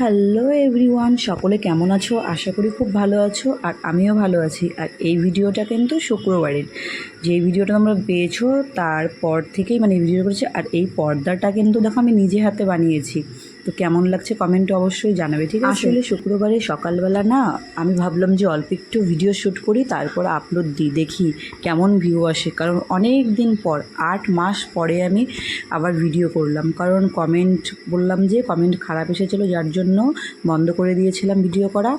Hello everyone, সকলে কেমন আছো? আশা করি খুব ভালো আছো আর আমিও ভালো আছি। আর এই ভিডিওটা কিন্তু শুক্রবারের। যে ভিডিওটা তোমরা পেয়েছ, তারপর থেকেই মানে এই ভিডিও করেছি আর এই পর্দাটা কিন্তু দেখো আমি নিজে হাতে বানিয়েছি। তো কেমন লাগছে কমেন্টে অবশ্যই জানাবে, ঠিক আছে? আসলে শুক্রবারে সকালবেলা না, আমি ভাবলাম যে অল্প একটু ভিডিও শ্যুট করি, তারপর আপলোড দিই, দেখি কেমন ভিউ আসে। কারণ অনেক দিন পর, আট মাস পরে আমি আবার ভিডিও করলাম। কারণ কমেন্ট বললাম যে কমেন্ট খারাপ এসেছিল, যার জন্য বন্ধ করে দিয়েছিলাম ভিডিও করা।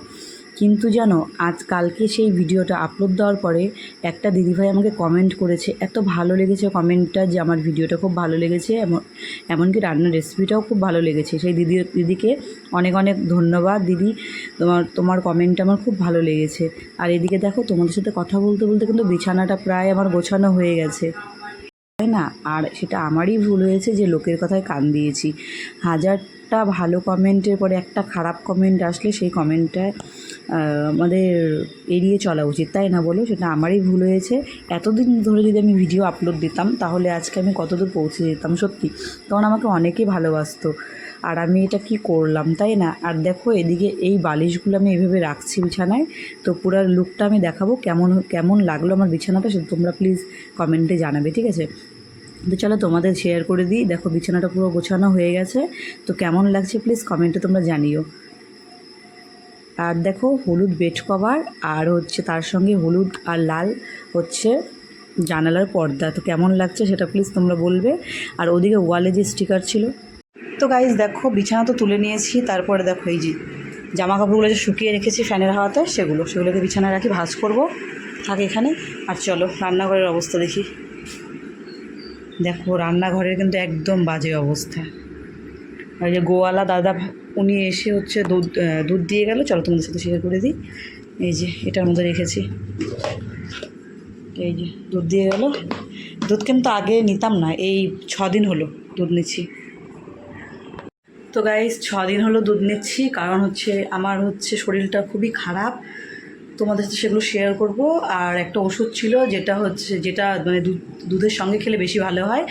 কিন্তু জানো, আজ কালকে সেই ভিডিওটা আপলোড দেওয়ার পরে একটা দিদিভাই আমাকে কমেন্ট করেছে, এত ভালো লেগেছে কমেন্টটা যে আমার ভিডিওটা খুব ভালো লেগেছে, এমন, এমনকি রান্নার রেসিপিটাও খুব ভালো লেগেছে। সেই দিদি, দিদিকে অনেক অনেক ধন্যবাদ দিদি, তোমার তোমার কমেন্টটা আমার খুব ভালো লেগেছে। আর এদিকে দেখো, তোমাদের সাথে কথা বলতে বলতে কিন্তু বিছানাটা প্রায় আমার গোছানো হয়ে গেছে। তাই না? আর সেটা আমারই ভুল হয়েছে যে লোকের কথায় কান দিয়েছি। হাজারটা ভালো কমেন্টের পরে একটা খারাপ কমেন্ট আসলে সেই কমেন্টটায় আমাদের এড়িয়ে চলা উচিত, তাই না বলো? সেটা আমারই ভুল হয়েছে। এতদিন ধরে যদি আমি ভিডিও আপলোড দিতাম, তাহলে আজকে আমি কতদূর পৌঁছে যেতাম, সত্যি? তখন আমাকে অনেকেই ভালোবাসতো, আর আমি এটা কি করলাম, তাই না? আর দেখো, এদিকে এই বালিশগুলো আমি এইভাবে রাখছি বিছানায়, তো পুরো লুকটা আমি দেখাবো কেমন কেমন লাগল আমার বিছানাটা, সেটা তোমরা প্লিজ কমেন্টে জানাবে, ঠিক আছে? তো চলো তোমাদের শেয়ার করে দিই। দেখো, বিছানাটা পুরো গোছানো হয়ে গেছে, তো কেমন লাগছে প্লিজ কমেন্টে তোমরা জানিও। আর দেখো হলুদ বেড কভার, আর হচ্ছে তার সঙ্গে হলুদ আর লাল হচ্ছে জানালার পর্দা। তো কেমন লাগছে সেটা প্লিজ তোমরা বলবে। আর ওদিকে ওয়ালে যে স্টিকার ছিল। তো গাইজ দেখো বিছানা তো তুলে নিয়েছি, তারপরে দেখো এই যে জামা কাপড়গুলো যে শুকিয়ে রেখেছি ফ্যানের হাওয়াতে, সেগুলো, সেগুলোকে বিছানায় রাখি, ভাঁজ করব, থাকে এখানে। আর চলো রান্নাঘরের অবস্থা দেখি। দেখো রান্নাঘরের কিন্তু একদম বাজে অবস্থা। এই যে গোয়ালা দাদা উনি এসে হচ্ছে দুধ দুধ দিয়ে গেল। চলো তোমাদের সাথে শেয়ার করে দিই। এই যে এটার মধ্যে রেখেছি। এই যে দুধ দিয়ে গেল। দুধ কিন্তু আগে নিতাম না, এই ছ দিন হলো দুধ নিচ্ছি। তো গাইজ ছ দিন হলো দুধ নিচ্ছি, কারণ হচ্ছে আমার হচ্ছে শরীরটা খুবই খারাপ। তোমাদের সাথে সেগুলো শেয়ার করব। আর একটা ওষুধ ছিল যেটা হচ্ছে, যেটা মানে দুধ, দুধের সঙ্গে খেলে বেশি ভালো হয়।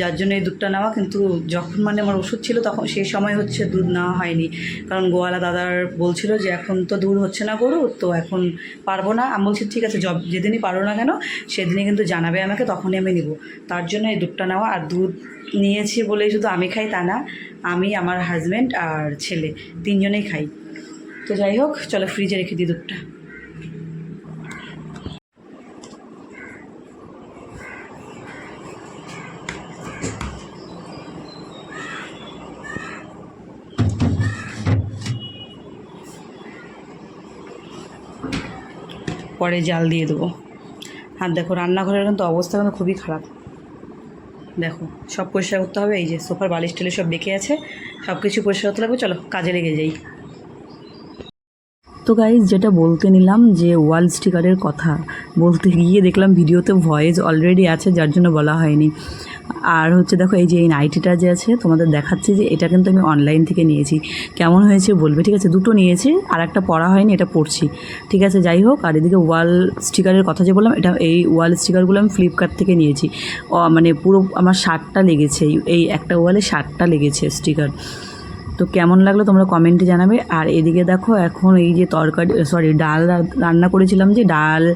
যার জন্য এই দুধটা নেওয়া, কিন্তু যখন মানে আমার ওষুধ ছিল তখন সেই সময় হচ্ছে দুধ নেওয়া হয়নি। কারণ গোয়ালা দাদার বলছিল যে, এখন তো দুধ হচ্ছে না গরু, তো এখন পারব না। আমি বলছি, ঠিক আছে যেদিনই পারো না কেন, সেদিনই কিন্তু জানাবে আমাকে, তখনই আমি নিব। তার জন্য এই দুধটা নেওয়া, আর দুধ নিয়েছি বলেই শুধু আমি খাই তা না, আমি, আমার হাজব্যান্ড আর ছেলে, তিনজনেই খাই। তো যাই হোক, চলো ফ্রিজে রেখে দিই দুধটা। পরে জাল দিয়ে দেবো। আর দেখো, রান্নাঘরের কিন্তু অবস্থা কিন্তু খুবই খারাপ। দেখো, সব পরিষ্কার করতে হবে, এই যে সোফার বালিশ টেলে সব বেঁকে আছে সব কিছু পরিষ্কার করতে লাগবে, চলো কাজে লেগে যাই। তো গাইজ যেটা বলতে নিলাম যে ওয়াল স্টিকারের কথা, বলতে গিয়ে দেখলাম ভিডিওতে ভয়েস অলরেডি আছে, যার জন্য বলা হয়নি। আর হচ্ছে দেখো, এই যে এই নাইটিটা যে আছে, তোমাদের দেখাচ্ছি যে এটা কিন্তু আমি অনলাইন থেকে নিয়েছি। কেমন হয়েছে বলবে, ঠিক আছে? দুটো নিয়েছি আর একটা পড়া হয়নি, এটা পড়ছি ঠিক আছে, যাই হোক, আর এদিকে ওয়াল স্টিকারের কথা যে বললাম, এটা এই ওয়াল স্টিকারগুলো আমি ফ্লিপকার্ট থেকে নিয়েছি। মানে পুরো আমার ষাটটা লেগেছে, এই- একটা ওয়ালে ষাটটা লেগেছে স্টিকার তো কেমন লাগল তোমরা কমেন্টে জানাবে। আর এদিকে দেখো, এখন এই যে তরকারি সরি ডাল রান্না করেছিলাম যে ডাল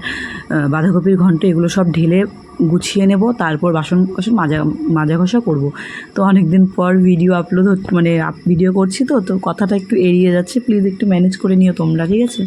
বাঁধাকপির ঘন্ট, এগুলো সব ঢেলে গুছিয়ে নেব, তারপর বাসন কোসন মাজা মাজা ঘষা করব। তো অনেক দিন পর ভিডিও আপলোড মানে ভিডিও করছি তো তো কথাটা একটু এড়িয়ে যাচ্ছে প্লিজ একটু ম্যানেজ করে নিও তোমরা, ঠিক আছে?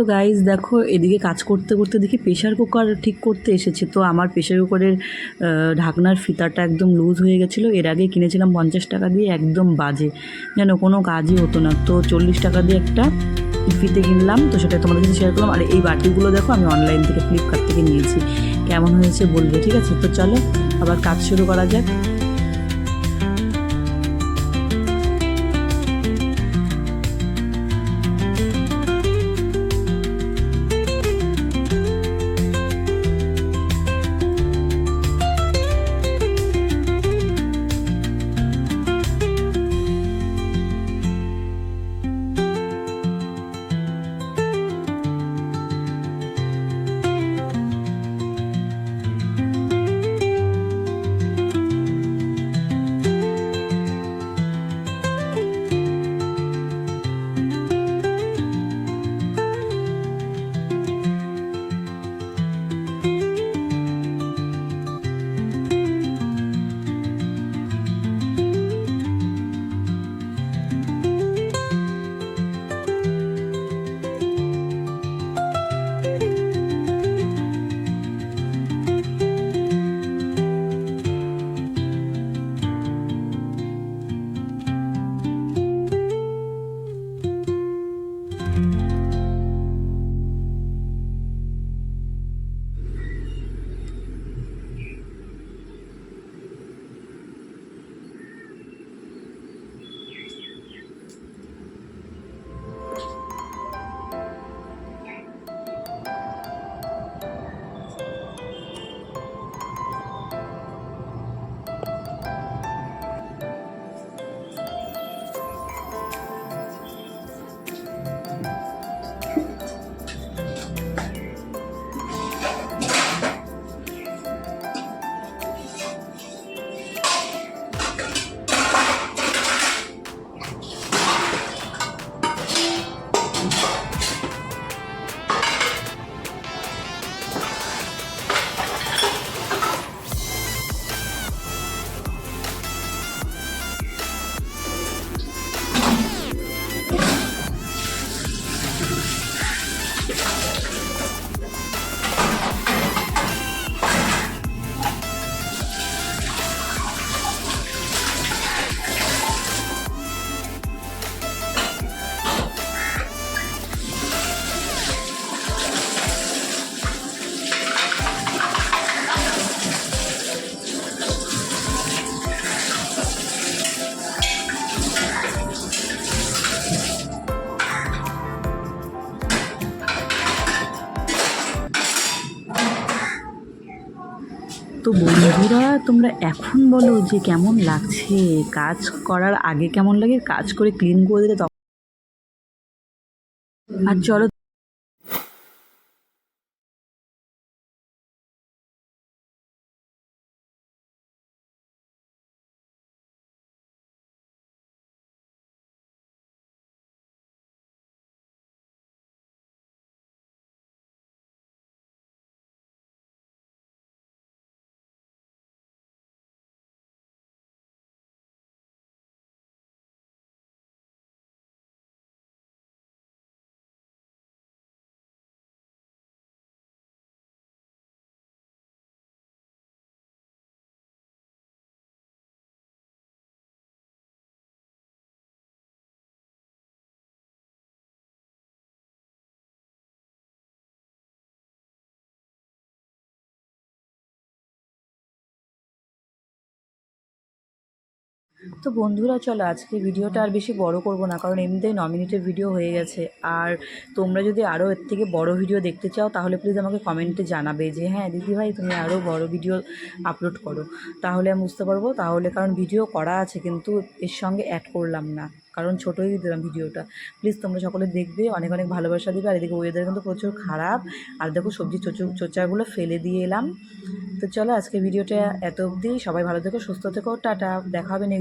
তো গাইজ দেখো, এদিকে কাজ করতে করতে দেখি প্রেশার কুকার ঠিক করতে এসেছে। তো আমার প্রেশার কুকারের ঢাকনার ফিতাটা একদম লুজ হয়ে গেছিল। এর আগে কিনেছিলাম পঞ্চাশ টাকা দিয়ে, একদম বাজে। যেন কোনো কাজই হতো না। তো চল্লিশ টাকা দিয়ে একটা ফিতে কিনলাম। তো সেটা তোমাদের সাথে শেয়ার করলাম। আর এই বাটিগুলো দেখো, আমি অনলাইন থেকে ফ্লিপকার্ট থেকে নিয়েছি। কেমন হয়েছে বলবে, ঠিক আছে? তো চলো, আবার কাজ শুরু করা যাক। তো বন্ধুরা, তোমরা এখন বলো যে কেমন লাগছে? কাজ করার আগে কেমন লাগে? কাজ করে ক্লিন করে দিলে তখন আর চলো তো বন্ধুরা, চলো আজকে ভিডিওটা আর বেশি বড় করব না, কারণ এমনিতেই ন মিনিটের ভিডিও হয়ে গেছে। আর তোমরা যদি আরও এর থেকে বড় ভিডিও দেখতে চাও, তাহলে প্লিজ আমাকে কমেন্টে জানাবে যে হ্যাঁ দিদি ভাই, তুমি আরও বড় ভিডিও আপলোড করো। তাহলে আমি বুঝতে পারব, তাহলে কারণ ভিডিও করা আছে, কিন্তু এর সঙ্গে অ্যাড করলাম না, কারণ ছোটোই দিলাম ভিডিওটা প্লিজ তোমরা সকলে দেখবে, অনেক অনেক ভালোবাসা দিবে, আর এদিকে ওয়েদার কিন্তু প্রচুর খারাপ। আর দেখো সবজি চোচো, চোচাগুলো ফেলে দিয়ে এলাম। তো চলো আজকে ভিডিওটা এত অবধি, সবাই ভালো থেকো, সুস্থ থেকো, টাটা, দেখা হবে নেক্সট